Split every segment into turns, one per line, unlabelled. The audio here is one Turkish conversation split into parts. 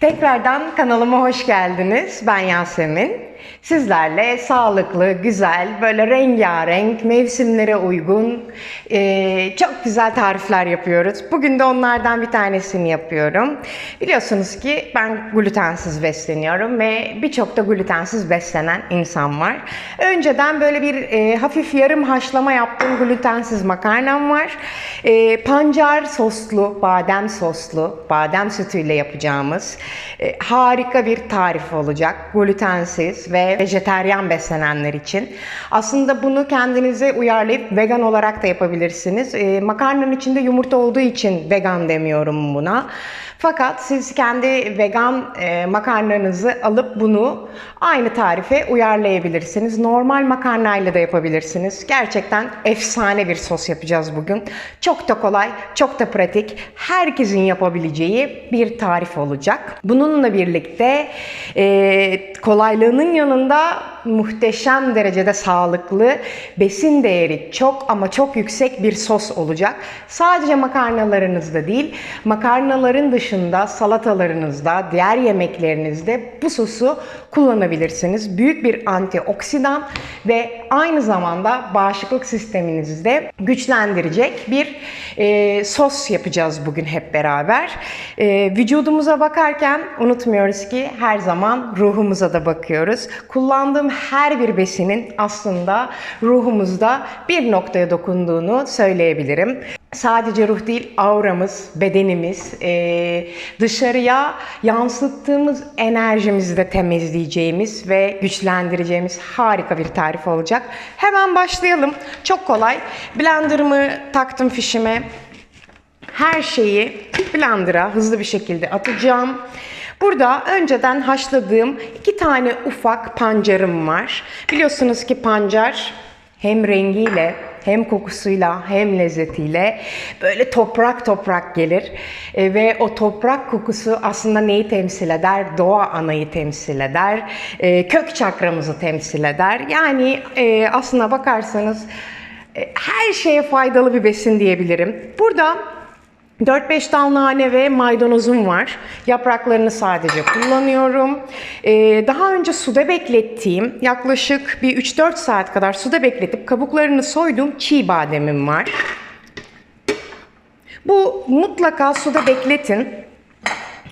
Tekrardan kanalıma hoş geldiniz. Ben Yasemin. Sizlerle sağlıklı, güzel, böyle rengarenk, mevsimlere uygun, eee, çok güzel tarifler yapıyoruz. Bugün de onlardan bir tanesini yapıyorum. Biliyorsunuz ki ben glutensiz besleniyorum ve birçok da glutensiz beslenen insan var. Önceden böyle bir eee, hafif yarım haşlama yaptığım glutensiz makarnam var. Eee, pancar soslu, badem soslu, badem sütüyle yapacağımız e, harika bir tarif olacak. Glutensiz ve vejeteryan beslenenler için. Aslında bunu kendinize uyarlayıp vegan olarak da yapabilirsiniz. E, makarnanın içinde yumurta olduğu için vegan demiyorum buna. Fakat siz kendi vegan e, makarnanızı alıp bunu aynı tarife uyarlayabilirsiniz. Normal makarnayla da yapabilirsiniz. Gerçekten efsane bir sos yapacağız bugün. Çok da kolay, çok da pratik. Herkesin yapabileceği bir tarif olacak. Bununla birlikte e, kolaylığının yanında 정답 muhteşem derecede sağlıklı, besin değeri çok ama çok yüksek bir sos olacak. Sadece makarnalarınızda değil, makarnaların dışında salatalarınızda, diğer yemeklerinizde bu sosu kullanabilirsiniz. Büyük bir antioksidan ve aynı zamanda bağışıklık sisteminizi de güçlendirecek bir e, sos yapacağız bugün hep beraber. E, vücudumuza bakarken unutmuyoruz ki her zaman ruhumuza da bakıyoruz. Kullandığım her bir besinin aslında ruhumuzda bir noktaya dokunduğunu söyleyebilirim. Sadece ruh değil, auramız, bedenimiz, e, dışarıya yansıttığımız enerjimizi de temizleyeceğimiz ve güçlendireceğimiz harika bir tarif olacak. Hemen başlayalım. Çok kolay. Blender'ımı taktım fişime. Her şeyi blender'a hızlı bir şekilde atacağım. Burada önceden haşladığım iki tane ufak pancarım var. Biliyorsunuz ki pancar hem rengiyle hem kokusuyla hem lezzetiyle böyle toprak toprak gelir. E, ve o toprak kokusu aslında neyi temsil eder? Doğa anayı temsil eder. E, kök çakramızı temsil eder. Yani e, aslına bakarsanız e, her şeye faydalı bir besin diyebilirim. Burada 4-5 dal nane ve maydanozum var. Yapraklarını sadece kullanıyorum. Ee, daha önce suda beklettiğim, yaklaşık bir 3-4 saat kadar suda bekletip kabuklarını soyduğum çiğ bademim var. Bu mutlaka suda bekletin.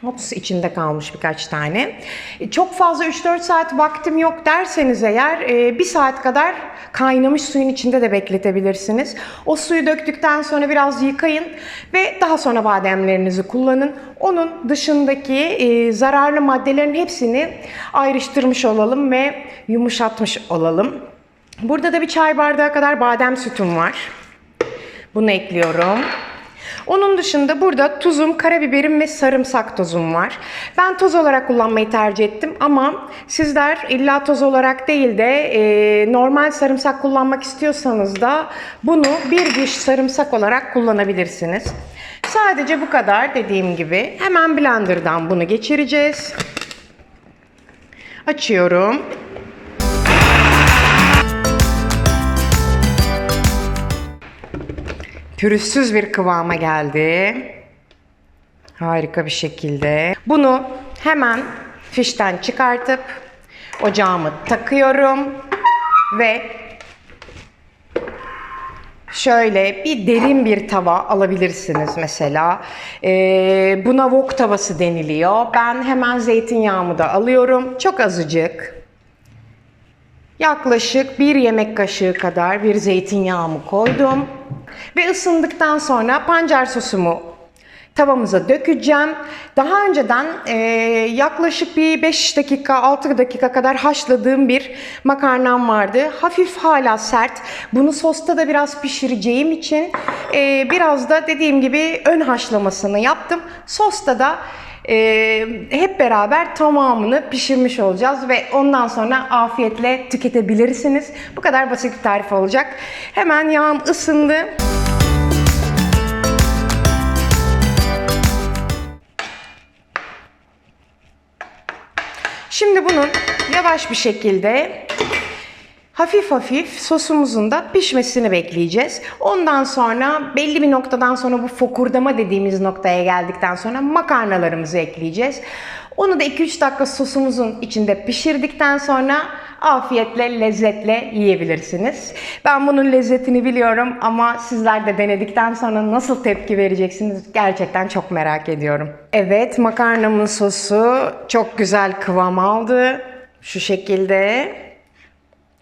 Hops içinde kalmış birkaç tane. E, Çok fazla 3-4 saat vaktim yok derseniz eğer e, bir saat kadar kaynamış suyun içinde de bekletebilirsiniz. O suyu döktükten sonra biraz yıkayın ve daha sonra bademlerinizi kullanın. Onun dışındaki e, zararlı maddelerin hepsini ayrıştırmış olalım ve yumuşatmış olalım. Burada da bir çay bardağı kadar badem sütüm var. Bunu ekliyorum. Onun dışında burada tuzum, karabiberim ve sarımsak tozum var. Ben toz olarak kullanmayı tercih ettim ama sizler illa toz olarak değil de e, normal sarımsak kullanmak istiyorsanız da bunu bir diş sarımsak olarak kullanabilirsiniz. Sadece bu kadar dediğim gibi. Hemen blenderdan bunu geçireceğiz. Açıyorum. Pürüzsüz bir kıvama geldi. Harika bir şekilde. Bunu hemen fişten çıkartıp ocağımı takıyorum ve Şöyle bir derin bir tava alabilirsiniz mesela. Ee, buna wok tavası deniliyor. Ben hemen zeytinyağımı da alıyorum. Çok azıcık. Yaklaşık bir yemek kaşığı kadar bir zeytinyağımı koydum. Ve ısındıktan sonra pancar sosumu tavamıza dökeceğim. Daha önceden e, yaklaşık bir 5 dakika 6 dakika kadar haşladığım bir makarnam vardı. Hafif hala sert. Bunu sosta da biraz pişireceğim için e, biraz da dediğim gibi ön haşlamasını yaptım. Sosta da ee, hep beraber tamamını pişirmiş olacağız ve ondan sonra afiyetle tüketebilirsiniz. Bu kadar basit bir tarif olacak. Hemen yağım ısındı. Şimdi bunun yavaş bir şekilde hafif hafif sosumuzun da pişmesini bekleyeceğiz. Ondan sonra belli bir noktadan sonra bu fokurdama dediğimiz noktaya geldikten sonra makarnalarımızı ekleyeceğiz. Onu da 2-3 dakika sosumuzun içinde pişirdikten sonra afiyetle, lezzetle yiyebilirsiniz. Ben bunun lezzetini biliyorum ama sizler de denedikten sonra nasıl tepki vereceksiniz gerçekten çok merak ediyorum. Evet, makarnamın sosu çok güzel kıvam aldı. Şu şekilde.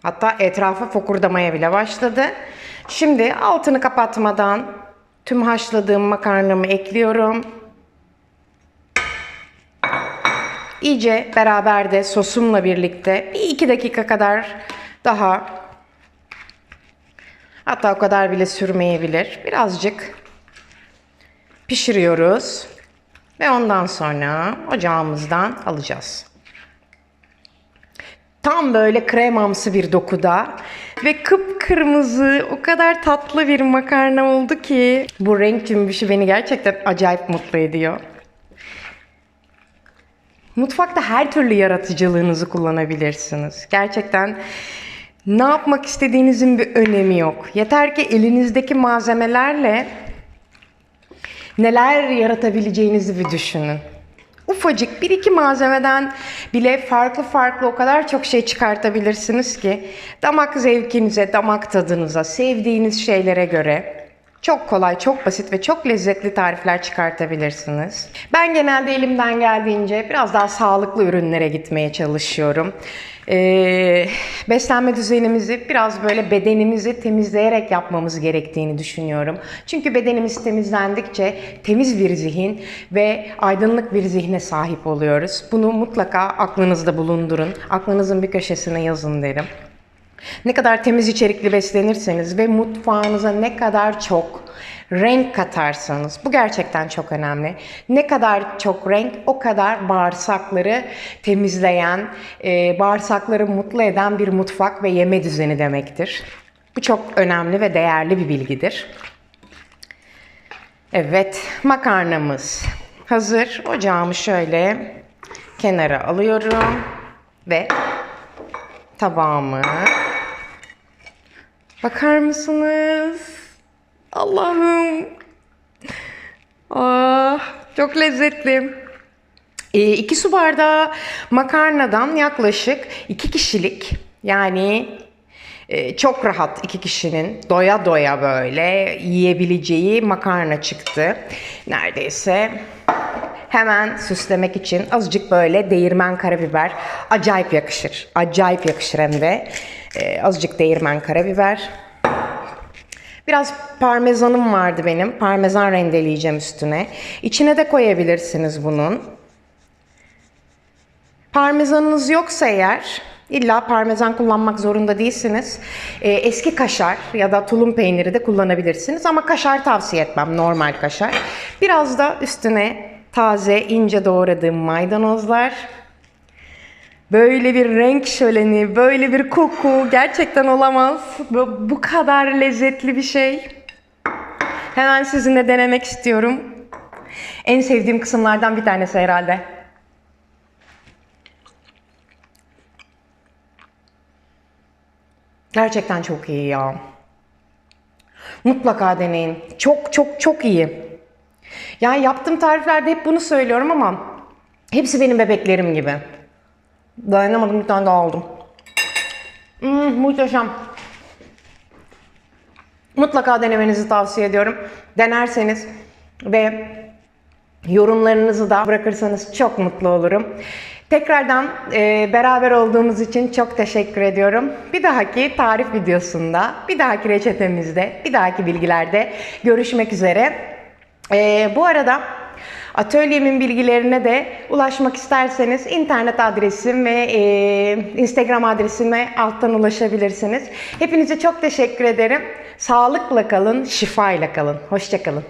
Hatta etrafı fokurdamaya bile başladı. Şimdi altını kapatmadan tüm haşladığım makarnamı ekliyorum. İyice beraber de sosumla birlikte bir iki dakika kadar daha hatta o kadar bile sürmeyebilir. Birazcık pişiriyoruz ve ondan sonra ocağımızdan alacağız. Tam böyle kremamsı bir dokuda ve kıpkırmızı o kadar tatlı bir makarna oldu ki bu renk cümbüşü beni gerçekten acayip mutlu ediyor. Mutfakta her türlü yaratıcılığınızı kullanabilirsiniz. Gerçekten ne yapmak istediğinizin bir önemi yok. Yeter ki elinizdeki malzemelerle neler yaratabileceğinizi bir düşünün. Ufacık bir iki malzemeden bile farklı farklı o kadar çok şey çıkartabilirsiniz ki damak zevkinize, damak tadınıza, sevdiğiniz şeylere göre çok kolay, çok basit ve çok lezzetli tarifler çıkartabilirsiniz. Ben genelde elimden geldiğince biraz daha sağlıklı ürünlere gitmeye çalışıyorum. Ee, beslenme düzenimizi biraz böyle bedenimizi temizleyerek yapmamız gerektiğini düşünüyorum. Çünkü bedenimiz temizlendikçe temiz bir zihin ve aydınlık bir zihne sahip oluyoruz. Bunu mutlaka aklınızda bulundurun. Aklınızın bir köşesine yazın derim. Ne kadar temiz içerikli beslenirseniz ve mutfağınıza ne kadar çok renk katarsanız bu gerçekten çok önemli. Ne kadar çok renk o kadar bağırsakları temizleyen, e, bağırsakları mutlu eden bir mutfak ve yeme düzeni demektir. Bu çok önemli ve değerli bir bilgidir. Evet, makarnamız hazır. Ocağımı şöyle kenara alıyorum ve tabağımı Bakar mısınız? Allah'ım. Ah, çok lezzetli. E, iki su bardağı makarnadan yaklaşık iki kişilik yani e, çok rahat iki kişinin doya doya böyle yiyebileceği makarna çıktı. Neredeyse hemen süslemek için azıcık böyle değirmen karabiber acayip yakışır. Acayip yakışır hem de. Ee, azıcık değirmen karabiber. Biraz parmesanım vardı benim. Parmesan rendeleyeceğim üstüne. İçine de koyabilirsiniz bunun. Parmesanınız yoksa eğer illa parmesan kullanmak zorunda değilsiniz. Ee, eski kaşar ya da tulum peyniri de kullanabilirsiniz ama kaşar tavsiye etmem normal kaşar. Biraz da üstüne taze ince doğradığım maydanozlar. Böyle bir renk şöleni, böyle bir koku gerçekten olamaz. Bu, bu kadar lezzetli bir şey. Hemen sizinle denemek istiyorum. En sevdiğim kısımlardan bir tanesi herhalde. Gerçekten çok iyi ya. Mutlaka deneyin. Çok çok çok iyi. Yani yaptığım tariflerde hep bunu söylüyorum ama hepsi benim bebeklerim gibi. Dayanamadım bir tane daha aldım. Hmm, muhteşem. Mutlaka denemenizi tavsiye ediyorum. Denerseniz ve yorumlarınızı da bırakırsanız çok mutlu olurum. Tekrardan e, beraber olduğumuz için çok teşekkür ediyorum. Bir dahaki tarif videosunda, bir dahaki reçetemizde, bir dahaki bilgilerde görüşmek üzere. E, bu arada Atölyemin bilgilerine de ulaşmak isterseniz internet adresim ve e, Instagram adresime alttan ulaşabilirsiniz. Hepinize çok teşekkür ederim. Sağlıkla kalın, şifayla kalın. Hoşçakalın.